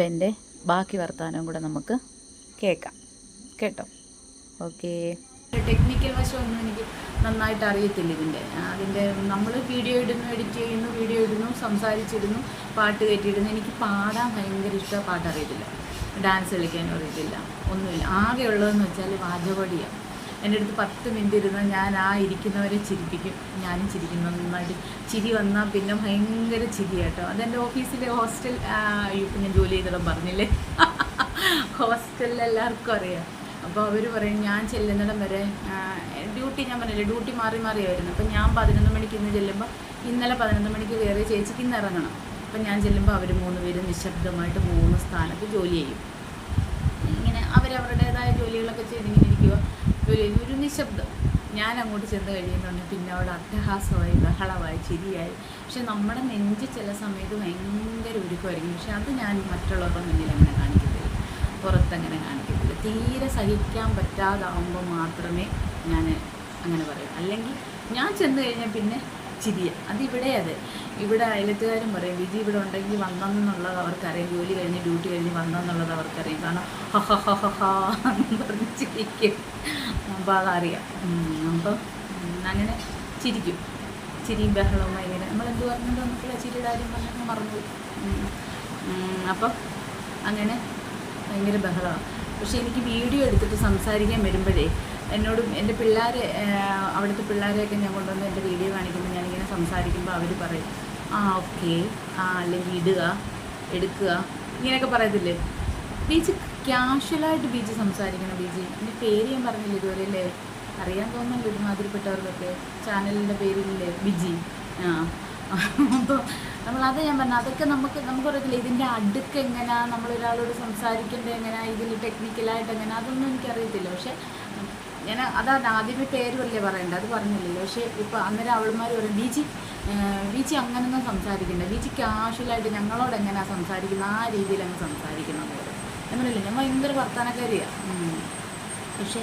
അപ്പം എന്റെ ബാക്കി വർത്തമാനവും കൂടെ നമുക്ക് കേൾക്കാം. കേട്ടോ? ഓക്കെ. ടെക്നിക്കൽ വശമൊന്നും എനിക്ക് നന്നായിട്ട് അറിയത്തില്ല ഇതിന്റെ. അതിന്റെ നമ്മൾ വീഡിയോ ഇടുന്നു എഡിറ്റ് ചെയ്യുന്നു വീഡിയോ ഇടുന്നു സംസാരിച്ചിടുന്നു പാട്ട് കയറ്റിയിടുന്നു എനിക്ക് പാടാൻ ഭയങ്കര ഇഷ്ടമാണ് പാട്ടറിയത്തില്ല. ഡാൻസ് കളിക്കാനും അറിയത്തില്ല. ഒന്നുമില്ല. ആകെ ഉള്ളതെന്ന് വെച്ചാൽ വാചകടിയാണ്. എന്റെ അടുത്ത് പത്ത് മിനിറ്റ് ഇരുന്ന് ഞാൻ ആ ഇരിക്കുന്നവരെ ചിരിപ്പിക്കും. ഞാനും ചിരിക്കും നന്നായിട്ട് ചിരി വന്നാൽ പിന്നെ ഭയങ്കര ചിരി കേട്ടോ അതെന്റെ ഓഫീസിലെ ഹോസ്റ്റൽ ഞാൻ ജോലി ചെയ്തോളം പറഞ്ഞില്ലേ? ഹോസ്റ്റലിൽ എല്ലാവർക്കും അറിയാം. അപ്പോൾ അവർ പറയും ഞാൻ ചെല്ലുന്നിടം വരെ ഡ്യൂട്ടി ഞാൻ പറഞ്ഞില്ലേ ഡ്യൂട്ടി മാറി മാറി ആയിരുന്നു. അപ്പം ഞാൻ പതിനൊന്ന് മണിക്ക് ഇന്ന് ചെല്ലുമ്പോൾ ഇന്നലെ പതിനൊന്ന് മണിക്ക് കയറിയ ചേച്ചിക്ക് ഇന്ന് ഇറങ്ങണം. അപ്പം ഞാൻ ചെല്ലുമ്പോൾ അവർ മൂന്ന് പേര് നിശബ്ദമായിട്ട് മൂന്ന് സ്ഥാനത്ത് ജോലി ചെയ്യും. ഇങ്ങനെ അവരവരുടേതായ ജോലികളൊക്കെ ചെയ്തിങ്ങനെ ഇരിക്കുക ചെയ്യുന്ന ഒരു നിശബ്ദം. ഞാൻ അങ്ങോട്ട് ചെന്ന് കഴിയുന്നുണ്ടെങ്കിൽ പിന്നെ അവിടെ അട്ടഹാസമായി ബഹളമായി ചിരിയായി. പക്ഷെ നമ്മുടെ നെഞ്ച് ചില സമയത്ത് ഭയങ്കര ഒരുക്കമായിരിക്കും പക്ഷെ അത് ഞാൻ മറ്റുള്ളവരുടെ മുന്നിൽ അങ്ങനെ കാണിക്കത്തില്ല. പുറത്തങ്ങനെ കാണിക്കത്തില്ല. തീരെ സഹിക്കാൻ പറ്റാതാവുമ്പോൾ മാത്രമേ ഞാൻ അങ്ങനെ പറയൂ. അല്ലെങ്കിൽ ഞാൻ ചെന്ന് കഴിഞ്ഞാൽ പിന്നെ ചിരിയ അതിവിടെ അതെ. ഇവിടെ അയലത്തുകാരും പറയും വിധി ഇവിടെ ഉണ്ടെങ്കിൽ വന്നെന്നുള്ളത് അവർക്കറിയാം. ജോലി കഴിഞ്ഞ് ഡ്യൂട്ടി കഴിഞ്ഞ് വന്നെന്നുള്ളത് അവർക്കറിയാം. കാരണം എന്ന് പറഞ്ഞ് ചിരിക്കും. അപ്പോൾ അതറിയാം. അപ്പം അങ്ങനെ ചിരിക്കും. ചിരിയും ബഹളവും ഭയങ്കര നമ്മളെന്ത് പറഞ്ഞിട്ട് നമുക്കുള്ള ചിരിയുടെ കാര്യം പറഞ്ഞാൽ മറന്നു അപ്പം അങ്ങനെ ഭയങ്കര ബഹളമാണ്. പക്ഷെ എനിക്ക് വീഡിയോ എടുത്തിട്ട് സംസാരിക്കാൻ വരുമ്പോഴേ എന്നോട് എന്റെ പിള്ളേരെ അവിടുത്തെ പിള്ളേരെയൊക്കെ ഞാൻ കൊണ്ടുവന്ന് എന്റെ വീഡിയോ കാണിക്കുമ്പോൾ ഞാനിങ്ങനെ സംസാരിക്കുമ്പോൾ അവർ പറയും ആ ഓക്കെ ആ അല്ലെങ്കിൽ ഇടുക എടുക്കുക ഇങ്ങനെയൊക്കെ പറയത്തില്ലേ? ബീച്ച് ക്യാഷ്വലായിട്ട് ബീച്ച് സംസാരിക്കണം ബീച്ച്. എന്റെ പേര് ഞാൻ പറഞ്ഞില്ല ഇതുവരെ അല്ലേ? അറിയാൻ തോന്നുന്നുണ്ട് ഒരുമാതിരിപ്പെട്ടവർക്കൊക്കെ. ചാനലിന്റെ പേരില്ലേ ബിജി. ആ. അപ്പോൾ നമ്മളത് ഞാൻ പറഞ്ഞു അതൊക്കെ നമുക്ക് നമുക്ക് പറയത്തില്ല ഇതിന്റെ അടുക്ക് എങ്ങനെയാണ് നമ്മളൊരാളോട് സംസാരിക്കേണ്ടത് എങ്ങനെയാണ് ഇതിൽ ടെക്നിക്കലായിട്ട് എങ്ങനെയാണ് അതൊന്നും എനിക്കറിയത്തില്ല. പക്ഷേ ഞാൻ അതാണ് ആദ്യമേ പേരുമല്ലേ പറയേണ്ടത് അത് പറഞ്ഞില്ലല്ലോ. പക്ഷേ ഇപ്പോൾ അന്നേരം അവൾമാർ പറയും ബീച്ചി ബീച്ചി അങ്ങനൊന്നും സംസാരിക്കണ്ട. ബീച്ചി കാഷ്വലായിട്ട് ഞങ്ങളോട് എങ്ങനെയാ സംസാരിക്കുന്നത്? ആ രീതിയിൽ അങ്ങ് സംസാരിക്കണം എന്ന് പറയും. ഞാൻ ഭയങ്കര വർത്തമാനക്കാരിയാണ് പക്ഷേ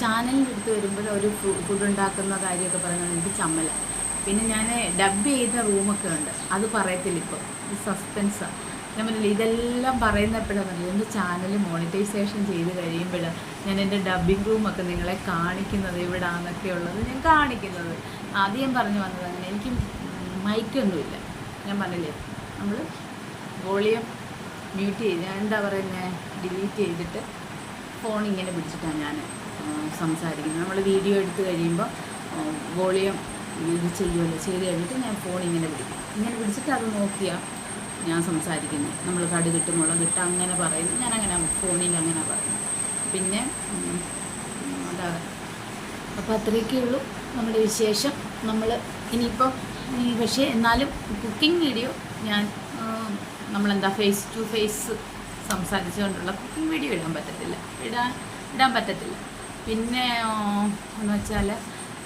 ചാനലിന്റെ അടുത്ത് വരുമ്പോൾ ഒരു ഫുഡ് ഉണ്ടാക്കുന്ന കാര്യമൊക്കെ പറയുന്നത് എനിക്ക് ചമ്മല. പിന്നെ ഞാൻ ഡബ് ചെയ്ത റൂമൊക്കെ ഉണ്ട്. അത് പറയത്തില്ല ഇപ്പോൾ സസ്പെൻസാണ് ഞാൻ പറഞ്ഞില്ല ഇതെല്ലാം പറയുന്നപ്പോഴാണ് എന്റെ ചാനൽ മോണിറ്റൈസേഷൻ ചെയ്ത് കഴിയുമ്പോൾ ഞാൻ എന്റെ ഡബിങ് റൂമൊക്കെ നിങ്ങളെ കാണിക്കുന്നത് ഇവിടാന്നൊക്കെ ഉള്ളത് ഞാൻ കാണിക്കുന്നത്. ആദ്യം പറഞ്ഞു വന്നത് അങ്ങനെ എനിക്ക് മൈക്കൊന്നുമില്ല ഞാൻ പറഞ്ഞില്ലേ നമ്മൾ വോളിയം മ്യൂട്ട് ചെയ്ത് എന്താ പറയുന്നത് ഡിലീറ്റ് ചെയ്തിട്ട് ഫോൺ ഇങ്ങനെ പിടിച്ചിട്ടാണ് ഞാൻ സംസാരിക്കുന്നത്. നമ്മൾ വീഡിയോ എടുത്തു കഴിയുമ്പോൾ വോളിയം ഇത് ചെയ്യുമല്ലോ ചെയ്ത് കഴിഞ്ഞിട്ട് ഞാൻ ഫോൺ ഇങ്ങനെ പിടിക്കും. ഇങ്ങനെ പിടിച്ചിട്ട് അത് നോക്കിയാൽ ഞാൻ സംസാരിക്കുന്നത് നമ്മൾ കടുകിട്ട് മുളകിട്ട് അങ്ങനെ പറയുന്നു. ഞാൻ അങ്ങനെ ഫോണിൽ അങ്ങനെ പറയുന്നു. പിന്നെ അതാ. അപ്പോൾ അത്രയൊക്കെ ഉള്ളൂ നമ്മുടെ വിശേഷം. നമ്മൾ ഇനിയിപ്പം ഈ പക്ഷേ എന്നാലും കുക്കിംഗ് വീഡിയോ ഞാൻ നമ്മളെന്താ ഫേസ് ടു ഫേസ് സംസാരിച്ചുകൊണ്ടുള്ള കുക്കിംഗ് വീഡിയോ ഇടാൻ പറ്റത്തില്ല. ഇടാൻ ഇടാൻ പറ്റത്തില്ല. പിന്നെ എന്ന് വെച്ചാൽ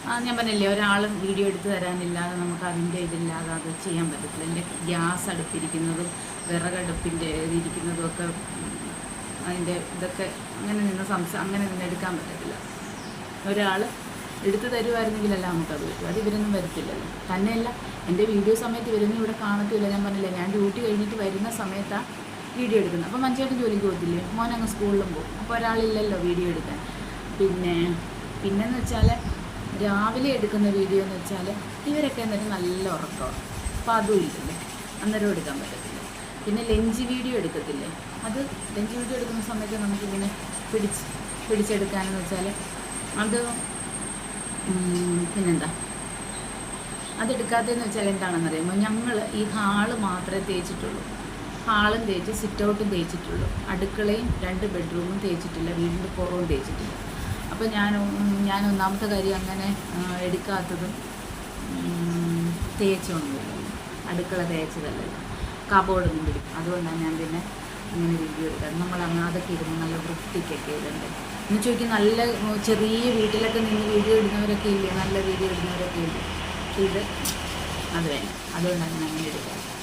ഞാൻ പറഞ്ഞില്ലേ ഒരാൾ വീഡിയോ എടുത്ത് തരാനില്ലാതെ നമുക്ക് അതിന്റെ ഇതില്ലാതെ അത് ചെയ്യാൻ പറ്റത്തില്ല. എന്റെ ഗ്യാസ് അടുപ്പിരിക്കുന്നതും വിറകടുപ്പിന്റെ ഇരിക്കുന്നതും ഒക്കെ അതിന്റെ ഇതൊക്കെ അങ്ങനെ നിന്ന് സംസാ അങ്ങനെ നിന്ന് എടുക്കാൻ പറ്റത്തില്ല. ഒരാൾ എടുത്തു തരുമായിരുന്നെങ്കിലല്ല നമുക്കത് പറ്റും. അത് ഇവരൊന്നും വരത്തില്ലല്ലോ. തന്നെയല്ല എന്റെ വീഡിയോ സമയത്ത് ഇവരൊന്നും ഇവിടെ കാണത്തില്ല. ഞാൻ പറഞ്ഞില്ലേ ഞാൻ ഡ്യൂട്ടി കഴിഞ്ഞിട്ട് വരുന്ന സമയത്താണ് വീഡിയോ എടുക്കുന്നത്. അപ്പോൾ മഞ്ചേട്ടൻ ജോലിക്ക് പോകത്തില്ലേ? മോനങ്ങ് സ്കൂളിലും പോകും. അപ്പോൾ ഒരാളില്ലല്ലോ വീഡിയോ എടുക്കാൻ. പിന്നെ പിന്നെന്ന് വെച്ചാൽ രാവിലെ എടുക്കുന്ന വീഡിയോ എന്ന് വെച്ചാൽ ഇവരൊക്കെ എന്നിട്ട് നല്ല ഉറക്കമാണ്. അപ്പോൾ അതും ഇല്ലല്ലേ അന്നേരം എടുക്കാൻ പറ്റത്തില്ല. പിന്നെ ലഞ്ച് വീഡിയോ എടുക്കത്തില്ലേ? അത് ലഞ്ച് വീഡിയോ എടുക്കുന്ന സമയത്ത് നമുക്കിങ്ങനെ പിടിച്ച് പിടിച്ചെടുക്കാനെന്ന് വെച്ചാൽ അത് പിന്നെന്താ? അതെടുക്കാത്തതെന്ന് വെച്ചാൽ എന്താണെന്നറിയാമോ? ഞങ്ങൾ ഈ ഹാൾ മാത്രമേ തേച്ചിട്ടുള്ളൂ. ഹാളും തേച്ച് സിറ്റ് ഔട്ടും തേച്ചിട്ടുള്ളൂ. അടുക്കളയും രണ്ട് ബെഡ്റൂമും തേച്ചിട്ടില്ല വീടിന്റെ പുറവും തേച്ചിട്ടില്ല. അപ്പോൾ ഞാൻ ഞാൻ ഒന്നാമത്തെ കാര്യം അങ്ങനെ എടുക്കാത്തതും തേച്ചൊന്നുമില്ല അടുക്കള തേച്ചതല്ലല്ലോ കബോർഡൊന്നും പിടിക്കും അതുകൊണ്ടാണ് ഞാൻ പിന്നെ ഇങ്ങനെ വീഡിയോ എടുക്കാം നമ്മൾ അങ്ങാതൊക്കെ ഇരുന്ന് നല്ല വൃത്തിക്കൊക്കെ ഇടണ്ടേ. എന്ന് ചോദിക്കും നല്ല ചെറിയ വീട്ടിലൊക്കെ നിന്ന് വീഡിയോ ഇടുന്നവരൊക്കെ ഇല്ലേ? നല്ല വീഡിയോ ഇടുന്നവരൊക്കെ ഇല്ലേ? ഇത് അത് വേണം അതുകൊണ്ടാണ് ഞാൻ അങ്ങനെ എടുക്കുക ഉം,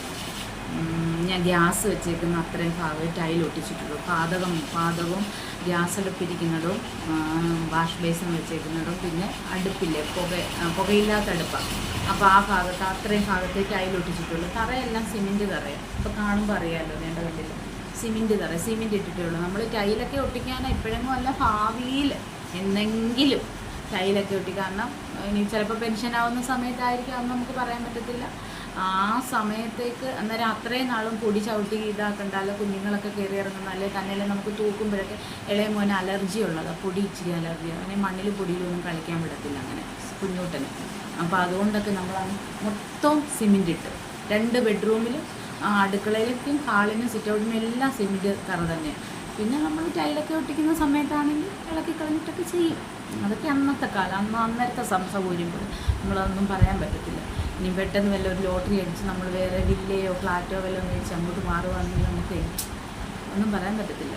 ഞാൻ ഗ്യാസ് വെച്ചേക്കുന്ന അത്രയും ഭാഗം ടൈൽ ഒട്ടിച്ചിട്ടുള്ളൂ. പാതകം പാതകവും ഗ്യാസ് അടുപ്പിരിക്കുന്നതും വാഷ് ബേസിൻ വെച്ചേക്കുന്നതും പിന്നെ അടുപ്പില്ലേ പുക പുകയില്ലാത്ത അടുപ്പാണ് അപ്പോൾ ആ ഭാഗത്ത് അത്രയും ഭാഗത്തേക്ക് ടൈൽ ഒട്ടിച്ചിട്ടുള്ളൂ. തറയെല്ലാം സിമെന്റ് തറയാണ് അപ്പോൾ കാണുമ്പോൾ അറിയാമല്ലോ വേണ്ട കണ്ടില്ല? സിമെന്റ് തറ സിമെന്റ് ഇട്ടിട്ടേ ഉള്ളൂ നമ്മൾ ടൈലൊക്കെ ഒട്ടിക്കാൻ ഇപ്പോഴെങ്ങും അല്ല ഭാവിയിൽ എന്തെങ്കിലും ടൈലൊക്കെ ഒട്ടി. കാരണം ഇനി ചിലപ്പോൾ പെൻഷൻ ആവുന്ന സമയത്തായിരിക്കും അന്ന് നമുക്ക് പറയാൻ പറ്റത്തില്ല. ആ സമയത്തേക്ക് അന്നേരം അത്രയും നാളും പൊടി ചവിട്ടി ഇതാക്കണ്ടല്ലോ കുഞ്ഞുങ്ങളൊക്കെ കയറി ഇറങ്ങുന്ന അല്ലെ തന്നെ നമുക്ക് തൂക്കുമ്പോഴൊക്കെ ഇളയ മോന് അലർജി ഉള്ളതാണ് പൊടി ഇച്ചിരി അലർജി അങ്ങനെ മണ്ണിൽ പൊടിയിലൊന്നും കളിക്കാൻ വിടത്തില്ല അങ്ങനെ കുഞ്ഞൂട്ടന്. അപ്പോൾ അതുകൊണ്ടൊക്കെ നമ്മൾ മൊത്തം സിമെന്റ് ഇട്ട് രണ്ട് ബെഡ്റൂമിലും അടുക്കളയിലേക്കും ഹാളിനും സിറ്റൗട്ടിനും എല്ലാം സിമെന്റ് തറ തന്നെയാണ് പിന്നെ നമ്മൾ ടൈലൊക്കെ ഒട്ടിക്കുന്ന സമയത്താണെങ്കിൽ ഇളക്കി കളഞ്ഞിട്ടൊക്കെ ചെയ്യും. അതൊക്കെ അന്നത്തെ കാലം. അന്ന് അന്നേരത്തെ സൗകര്യം പോലെ നമ്മളതൊന്നും പറയാൻ പറ്റത്തില്ല. ഇനി പെട്ടെന്ന് വല്ല ഒരു ലോട്ടറി അടിച്ച് നമ്മൾ വേറെ വില്ലയോ ഫ്ലാറ്റോ വല്ലതും മേടിച്ച് അങ്ങോട്ട് മാറുകയാണെങ്കിൽ നമുക്ക് ഒന്നും പറയാൻ പറ്റത്തില്ല.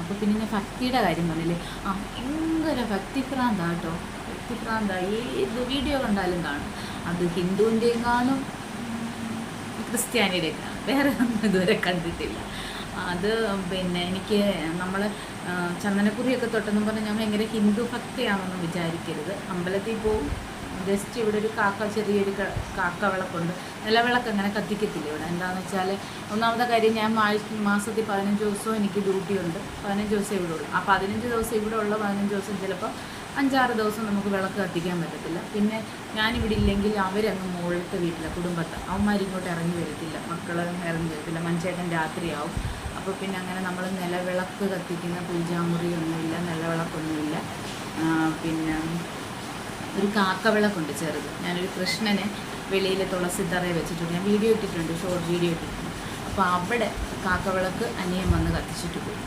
അപ്പോൾ പിന്നെ ഞാൻ ഭക്തിയുടെ കാര്യം പറഞ്ഞില്ലേ? ആ ഭയങ്കര ഭക്തിഭ്രാന്താണ് കേട്ടോ ഭക്തിഭ്രാന്താണ് ഏത് വീഡിയോ കണ്ടാലും കാണും. അത് ഹിന്ദുവിന്റെയും കാണും ക്രിസ്ത്യാനിയുടെയും കാണും. വേറെ ഒന്നും ഇതുവരെ കണ്ടിട്ടില്ല. അത് പിന്നെ എനിക്ക് നമ്മൾ ചന്ദനക്കുറിയൊക്കെ തൊട്ടെന്ന് പറഞ്ഞാൽ ഞാൻ ഭയങ്കര ഹിന്ദു ഭക്തിയാണെന്ന് വിചാരിക്കരുത്. അമ്പലത്തിൽ പോവും ജസ്റ്റ് ഇവിടെ ഒരു കാക്ക ചെറിയൊരു ക- കാക്ക വിളക്കുണ്ട് നിലവിളക്ക് അങ്ങനെ കത്തിക്കത്തില്ല ഇവിടെ. എന്താണെന്ന് വെച്ചാൽ ഒന്നാമത്തെ കാര്യം ഞാൻ മാസത്തിൽ പതിനഞ്ച് ദിവസവും എനിക്ക് ഡ്യൂട്ടി ഉണ്ട് പതിനഞ്ച് ദിവസം ഇവിടെ ഉള്ളൂ. ആ പതിനഞ്ച് ദിവസം ഇവിടെ ഉള്ള പതിനഞ്ച് ദിവസം ചിലപ്പോൾ അഞ്ചാറ് ദിവസം നമുക്ക് വിളക്ക് കത്തിക്കാൻ പറ്റത്തില്ല. പിന്നെ ഞാനിവിടെ ഇല്ലെങ്കിൽ അവരങ്ങ് മുകളിലത്തെ വീട്ടിലെ കുടുംബത്തെ അവന്മാരിങ്ങോട്ട് ഇറങ്ങി വരത്തില്ല. മക്കൾ ഇറങ്ങി വരത്തില്ല. മനുഷ്യൻ രാത്രിയാവും. അപ്പോൾ പിന്നെ അങ്ങനെ നമ്മൾ നിലവിളക്ക് കത്തിക്കുന്ന പൂജാമുറിയൊന്നുമില്ല നിലവിളക്കൊന്നുമില്ല. പിന്നെ ഒരു കാക്കവിളക്കുണ്ട് ചെറുത്. ഞാനൊരു കൃഷ്ണനെ വെളിയിൽ തുളസി തറയെ വെച്ചിട്ടുണ്ട്. ഞാൻ വീഡിയോ ഇട്ടിട്ടുണ്ട് ഷോർട്ട് വീഡിയോ ഇട്ടിട്ടുണ്ട്. അപ്പോൾ അവിടെ കാക്കവിളക്ക് അനിയൻ വന്ന് കത്തിച്ചിട്ട് പോയി.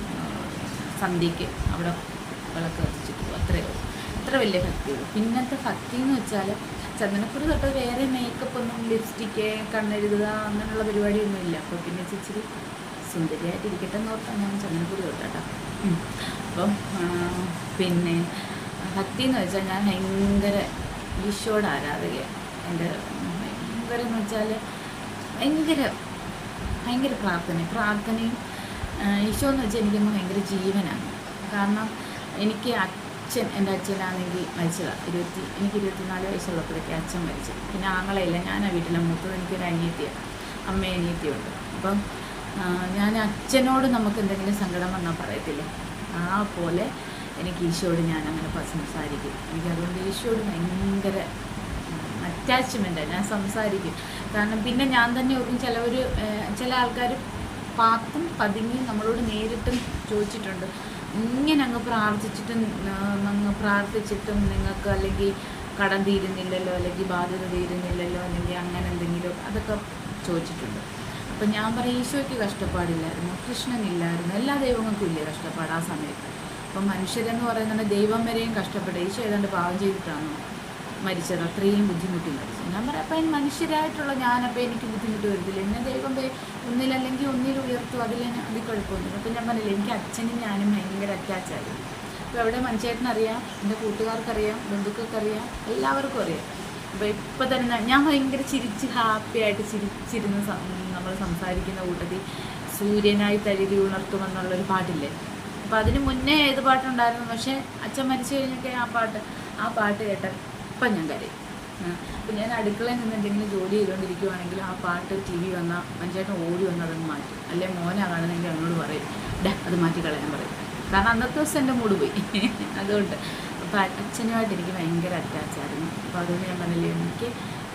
സന്ധ്യയ്ക്ക് അവിടെ വിളക്ക് കത്തിച്ചിട്ട് പോകും അത്രയേ ഉള്ളൂ. അത്ര വലിയ ഭക്തിയുള്ളൂ. പിന്നത്തെ ഭക്തി എന്ന് വെച്ചാൽ ചന്ദനക്കുറി തൊട്ട് വേറെ മേക്കപ്പ് ഒന്നും ലിപ്സ്റ്റിക്ക് കണ്ണെഴുതുക അങ്ങനെയുള്ള പരിപാടിയൊന്നും ഇല്ല അപ്പോൾ പിന്നെ ഇച്ചിരി സുന്ദരിയായിട്ടിരിക്കട്ടെ എന്ന് ഓർത്താൽ ഞാൻ ചങ്ങനെ കൂടി ഓർത്താട്ടോ അപ്പം പിന്നെ ഭക്തി എന്ന് വെച്ചാൽ ഞാൻ ഭയങ്കര ഈശോയുടെ ആരാധകയാണ്. എന്റെ ഭയങ്കര എന്ന് വെച്ചാൽ ഭയങ്കര ഭയങ്കര പ്രാർത്ഥന പ്രാർത്ഥനയും ഈശോ എന്ന് വെച്ചാൽ എനിക്കൊന്ന് ഭയങ്കര ജീവനാണ്. കാരണം എനിക്ക് അച്ഛൻ എന്റെ അച്ഛനാണെങ്കിൽ മരിച്ചതാണ് ഇരുപത്തി എനിക്ക് ഇരുപത്തിനാല് വയസ്സുള്ളപ്പോഴേക്ക് അച്ഛൻ മരിച്ചു. പിന്നെ ആങ്ങളയില്ല ഞാൻ ആ വീട്ടിലെ മൂത്തത് എനിക്കൊരു അനിയത്തിയാണ്. അമ്മ അനിയത്തിയുണ്ട്. അപ്പം ഞാൻ അച്ഛനോട് നമുക്ക് എന്തെങ്കിലും സങ്കടം വന്നാൽ പറയത്തില്ലേ? ആ പോലെ എനിക്ക് ഈശോയോട് ഞാൻ അങ്ങനെ സംസാരിക്കും. എനിക്ക് അതുകൊണ്ട് ഈശോയോട് ഭയങ്കര അറ്റാച്ച്മെന്റാണ് ഞാൻ സംസാരിക്കും. കാരണം പിന്നെ ഞാൻ തന്നെ ഓർക്കും ചിലവർ ചില ആൾക്കാർ പാത്തും പതുങ്ങി നമ്മളോട് നേരിട്ടും ചോദിച്ചിട്ടുണ്ട്. ഇങ്ങനെ അങ്ങ് പ്രാർത്ഥിച്ചിട്ടും അങ്ങ് പ്രാർത്ഥിച്ചിട്ടും നിങ്ങൾക്ക് അല്ലെങ്കിൽ കടം തീരുന്നില്ലല്ലോ അല്ലെങ്കിൽ ബാധ്യത തീരുന്നില്ലല്ലോ അല്ലെങ്കിൽ അങ്ങനെ എന്തെങ്കിലും അതൊക്കെ ചോദിച്ചിട്ടുണ്ട്. അപ്പം ഞാൻ പറയും ഈശോയ്ക്ക് കഷ്ടപ്പാടില്ലായിരുന്നു കൃഷ്ണനില്ലായിരുന്നു എല്ലാ ദൈവങ്ങൾക്കും ഇല്ലേ കഷ്ടപ്പാട് ആ സമയത്ത്? അപ്പം മനുഷ്യരെന്ന് പറയുന്നത് ദൈവം വരെയും കഷ്ടപ്പെട്ട ഈശോ ഏതാണ്ട് പാവം ചെയ്തിട്ടാണോ മരിച്ചത്? അത്രയും ബുദ്ധിമുട്ടി മരിച്ചത്. ഞാൻ പറയാം അപ്പം മനുഷ്യരായിട്ടുള്ള ഞാനപ്പോൾ എനിക്ക് ബുദ്ധിമുട്ട് വരുന്നില്ല എന്നെ ദൈവം ഒന്നിലല്ലെങ്കിൽ ഒന്നിൽ ഉയർത്തും അതിൽ അതിൽ കുഴപ്പമൊന്നുമില്ല. അപ്പം ഞാൻ പറഞ്ഞില്ല എനിക്ക് അച്ഛനും ഞാനും ഭയങ്കര അറ്റാച്ചായിരുന്നു അപ്പോൾ അവിടെ മനുഷ്യനറിയാം എന്റെ കൂട്ടുകാർക്കറിയാം ബന്ധുക്കൾക്കറിയാം എല്ലാവർക്കും അറിയാം. അപ്പോൾ ഇപ്പം തന്നെ ഞാൻ- ഭയങ്കര ചിരിച്ച് ഹാപ്പി ആയിട്ട് ചിരിച്ചിരുന്ന നമ്മൾ സംസാരിക്കുന്ന കൂട്ടത്തിൽ സൂര്യനായി തഴുകി ഉണർത്തുമെന്നുള്ളൊരു പാട്ടില്ലേ? അപ്പം അതിന് മുന്നേ ഏത് പാട്ടുണ്ടായിരുന്നു? പക്ഷേ അച്ഛൻ മരിച്ചു കഴിഞ്ഞൊക്കെ ആ പാട്ട് ആ പാട്ട് കേട്ട ഇപ്പം ഞാൻ കരയും. അപ്പം ഞാൻ അടുക്കളയിൽ നിന്ന് എന്തെങ്കിലും ജോലി ചെയ്തുകൊണ്ടിരിക്കുവാണെങ്കിൽ ആ പാട്ട് ടി വി വന്നാൽ മനുഷ്യട്ടൻ ഓടി വന്ന് അതങ്ങ് മാറ്റും. അല്ലെ മോനാ കാണുന്നെങ്കിൽ അവനോട് പറയും ഡാ അത് മാറ്റി കളയാൻ പറയും. കാരണം അന്നത്തെ ദിവസം എന്റെ മൂട് പോയി. അതുകൊണ്ട് അപ്പം അച്ഛനുമായിട്ട് എനിക്ക് ഭയങ്കര അറ്റാച്ചായിരുന്നു അപ്പോൾ അതുകൊണ്ട് ഞാൻ പറഞ്ഞില്ലേ എനിക്ക്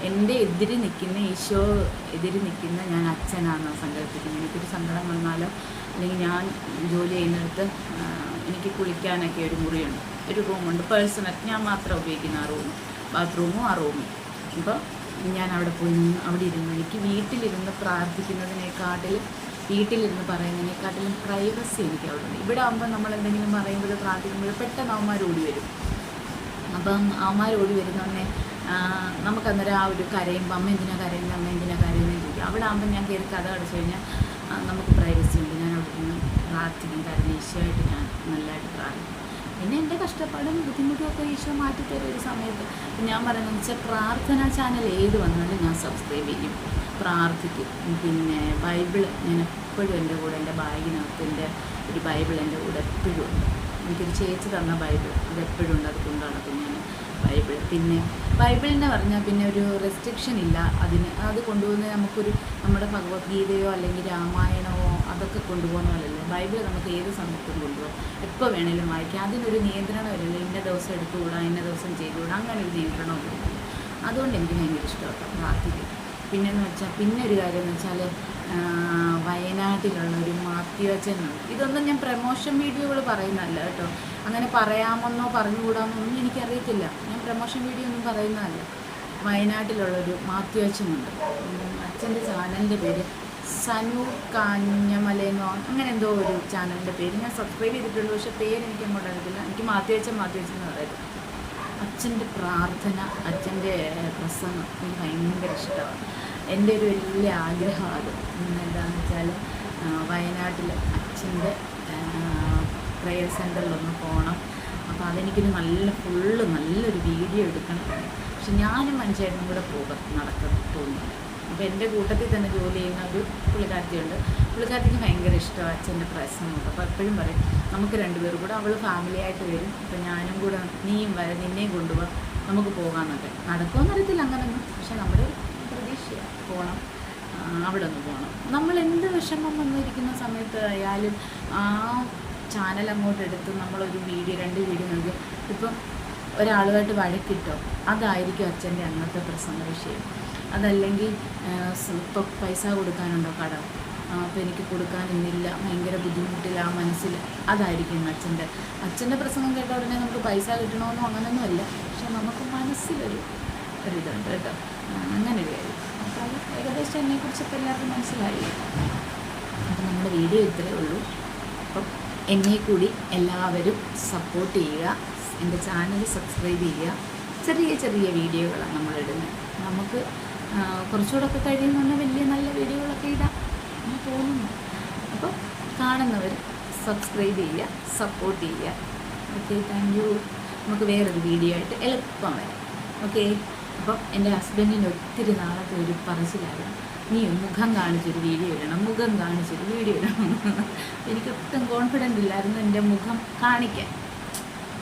എന്റെ എതിര് നിൽക്കുന്ന ഈശോ എതിര് നിൽക്കുന്ന ഞാൻ അച്ഛനാണെന്ന് സങ്കല്പിക്കുന്നത് എനിക്കൊരു സങ്കടം വന്നാലോ അല്ലെങ്കിൽ ഞാൻ ജോലി ചെയ്യുന്നിടത്ത് എനിക്ക് കുളിക്കാനൊക്കെ ഒരു മുറിയുണ്ട്. ഒരു റൂമുണ്ട്. പേഴ്സണൽ ഞാൻ മാത്രം ഉപയോഗിക്കുന്ന ആ റൂം. ബാത്റൂമും ആ റൂമും. അപ്പോൾ ഞാൻ അവിടെ പോയി അവിടെ ഇരുന്ന് എനിക്ക് വീട്ടിലിരുന്ന് പ്രാർത്ഥിക്കുന്നതിനെക്കാട്ടിലും വീട്ടിലിരുന്ന് പറയുന്നതിനെക്കാട്ടിലും പ്രൈവസി എനിക്ക് അവിടെ ഉണ്ട്. ഇവിടെ ആകുമ്പോൾ നമ്മൾ എന്തെങ്കിലും പറയുമ്പോൾ പ്രാർത്ഥിക്കുമ്പോൾ പെട്ടെന്ന് അവന്മാർ ഓടി വരും. അപ്പം അവന്മാർ ഓടി വരുന്നതന്നെ നമുക്കന്നേരം ആ ഒരു കരയുമ്പോൾ അമ്മ എന്തിനാ കരയുന്നത് അമ്മ എന്തിനാ കരയുന്നത് ചോദിക്കും. അവിടെ ആകുമ്പോൾ ഞാൻ കയറി കഥ അടച്ചു കഴിഞ്ഞാൽ നമുക്ക് പ്രൈവസി ഉണ്ട്. ഞാൻ അവിടെ നിന്ന് പ്രാർത്ഥിക്കും. കാരണം ഈശോയായിട്ട് ഞാൻ നല്ലതായിട്ട് പ്രാർത്ഥിക്കും. പിന്നെ എന്റെ കഷ്ടപ്പാടും ബുദ്ധിമുട്ടും ഒക്കെ ഈശോ മാറ്റിത്തരും ഒരു സമയത്ത് ഞാൻ പറയുന്നത് വെച്ചാൽ പ്രാർത്ഥനാ ചാനൽ ഏത് വന്നാലും ഞാൻ സബ്സ്ക്രൈബ് ചെയ്യും. പ്രാർത്ഥിക്കും. പിന്നെ ബൈബിൾ ഞാൻ എപ്പോഴും എന്റെ കൂടെ എന്റെ ബാഗിനകത്ത് എന്റെ ഒരു ബൈബിൾ എന്റെ കൂടെ എപ്പോഴും ഉണ്ട്. എനിക്കൊരു ചേച്ചി തന്ന ബൈബിൾ. അതെപ്പോഴും ഉണ്ട്. അത് കൊണ്ടു നടക്കും ഞാൻ ബൈബിൾ. പിന്നെ ബൈബിളിനെ പറഞ്ഞാൽ പിന്നെ ഒരു റെസ്ട്രിക്ഷൻ ഇല്ല. അതിന് അത് കൊണ്ടുപോകുന്ന നമുക്കൊരു നമ്മുടെ ഭഗവത്ഗീതയോ അല്ലെങ്കിൽ രാമായണമോ അതൊക്കെ കൊണ്ടുപോകുന്ന പോലല്ലേ ബൈബിൾ നമുക്ക് ഏത് സമയത്തും കൊണ്ടുപോകാം. എപ്പോൾ വേണേലും വായിക്കാം. അതിനൊരു നിയന്ത്രണമില്ലല്ലോ ഇന്ന ദിവസം എടുത്തുകൂടാ ഇന്ന ദിവസം ചെയ്തുകൂടാ അങ്ങനെ ഒരു നിയന്ത്രണമൊന്നുമില്ല അതുകൊണ്ട് എനിക്ക് ഭയങ്കര ഇഷ്ടമാണ് പ്രാർത്ഥിക്കും പിന്നെന്ന് വെച്ചാൽ പിന്നെ ഒരു കാര്യം എന്ന് വെച്ചാൽ വയനാട്ടിലുള്ള ഒരു മാത്യു അച്ഛനുണ്ട് ഇതൊന്നും ഞാൻ പ്രമോഷൻ വീഡിയോകൾ പറയുന്നതല്ല കേട്ടോ. അങ്ങനെ പറയാമെന്നോ പറഞ്ഞുകൂടാമെന്നൊന്നും എനിക്കറിയത്തില്ല. ഞാൻ പ്രമോഷൻ വീഡിയോ ഒന്നും പറയുന്നതല്ല. വയനാട്ടിലുള്ളൊരു മാത്യുവച്ചനുണ്ട് അച്ഛന്റെ ചാനലിന്റെ പേര് സനു കാഞ്ഞമലെന്നോ അങ്ങനെ എന്തോ ഒരു ചാനലിന്റെ പേര്. ഞാൻ സബ്സ്ക്രൈബ് ചെയ്തിട്ടുള്ളൂ പക്ഷേ പേര് എനിക്ക് അങ്ങോട്ട് അറിയത്തില്ല. എനിക്ക് മാത്യു അച്ഛൻ എന്ന് പറയുന്നത്. അച്ഛന്റെ പ്രാർത്ഥന അച്ഛന്റെ പ്രസംഗം എനിക്ക് ഭയങ്കര ഇഷ്ടമാണ്. എന്റെ ഒരു വലിയ ആഗ്രഹമാണ് എന്താണെന്ന് വെച്ചാൽ വയനാട്ടിൽ അച്ഛന്റെ പ്രെയർ സെന്ററിലൊന്ന് പോകണം അപ്പോൾ അതെനിക്കൊരു നല്ല ഫുള്ള് നല്ലൊരു വീഡിയോ എടുക്കണം. പക്ഷെ ഞാനും മനുഷ്യനും കൂടെ പോകാം നടക്കാൻ തോന്നുന്നു അപ്പോൾ എന്റെ കൂട്ടത്തിൽ തന്നെ ജോലി ചെയ്യുന്ന ഒരു പുള്ളിക്കാരത്തിയുണ്ട്. പുള്ളിക്കാരത്തിക്ക് ഭയങ്കര ഇഷ്ടമാണ് അച്ഛന്റെ പ്രസംഗമൊക്കെ അപ്പോൾ എപ്പോഴും പറയും നമുക്ക് രണ്ടുപേരും കൂടെ അവൾ ഫാമിലി ആയിട്ട് വരും. അപ്പോൾ ഞാനും കൂടെ നീയും വരെ നിന്നെയും കൊണ്ടുപോകാം നമുക്ക് പോകാമെന്നൊക്കെ നടക്കുമെന്നറിയത്തില്ല അങ്ങനെയൊന്നും പക്ഷെ നമ്മുടെ പ്രതീക്ഷയാണ് പോകണം അവിടെ ഒന്ന് പോകണം നമ്മൾ എന്ത് വിഷമം വന്നിരിക്കുന്ന സമയത്ത് ആയാലും ആ ചാനൽ അങ്ങോട്ട് എടുത്ത് നമ്മളൊരു വീഡിയോ രണ്ട് വീഡിയോ നൽകി ഇപ്പം ഒരാളുമായിട്ട് വഴക്കിട്ടോ അതായിരിക്കും അച്ഛന്റെ അന്നത്തെ പ്രസംഗ വിഷയം. അതല്ലെങ്കിൽ ഇപ്പോൾ പൈസ കൊടുക്കാനുണ്ടോ കടം? അപ്പോൾ എനിക്ക് കൊടുക്കാനൊന്നില്ല ഭയങ്കര ബുദ്ധിമുട്ടില്ല ആ മനസ്സിൽ. അതായിരിക്കും അച്ഛന്റെ അച്ഛന്റെ പ്രസംഗം കേട്ട ഉടനെ നമുക്ക് പൈസ കിട്ടണമെന്നോ അങ്ങനെയൊന്നും അല്ല. പക്ഷെ നമുക്ക് മനസ്സിലൊരു ഒരിതുണ്ട് കേട്ടോ. അങ്ങനെ ഒരു കാര്യം. അപ്പോൾ എന്നെ കുറിച്ച് എന്നെക്കുറിച്ചൊക്കെ എല്ലാവർക്കും മനസ്സിലായി. അപ്പം നമ്മുടെ വീഡിയോ ഇത്രയേ ഉള്ളൂ. അപ്പം എന്നെ കൂടി എല്ലാവരും സപ്പോർട്ട് ചെയ്യുക. എന്റെ ചാനൽ സബ്സ്ക്രൈബ് ചെയ്യുക. ചെറിയ ചെറിയ വീഡിയോകളാണ് നമ്മളിടുന്നത്. നമുക്ക് കുറച്ചുകൂടെ ഒക്കെ കഴിയുന്ന വലിയ നല്ല വീഡിയോകളൊക്കെ ഇടാം എന്ന് തോന്നുന്നു. അപ്പോൾ കാണുന്നവർ സബ്സ്ക്രൈബ് ചെയ്യുക സപ്പോർട്ട് ചെയ്യുക. ഓക്കെ താങ്ക് യു നമുക്ക് വേറൊരു വീഡിയോ ആയിട്ട് എളുപ്പം വരാം ഓക്കെ അപ്പം എന്റെ ഹസ്ബൻഡിന്റെ ഒത്തിരി നാളത്തെ ഒരു പറച്ചിലായിരുന്നു. നീ മുഖം കാണിച്ചൊരു വീഡിയോ ഇടണം മുഖം കാണിച്ചൊരു വീഡിയോ ഇടണം. എനിക്ക് ഒട്ടും കോൺഫിഡന്റ് ഇല്ലായിരുന്നു എന്റെ മുഖം കാണിക്കാൻ.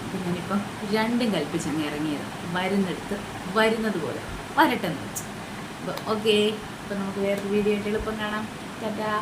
അപ്പം ഞാനിപ്പം രണ്ടും കൽപ്പിച്ചങ്ങ് ഇറങ്ങിയത്. വരുന്നെടുത്ത് വരുന്നത് പോലെ വരട്ടെന്ന് വെച്ചു. അപ്പോൾ ഓക്കെ അപ്പം നമുക്ക് വേറൊരു വീഡിയോ ആയിട്ട് എളുപ്പം കാണാം. ടാറ്റാ.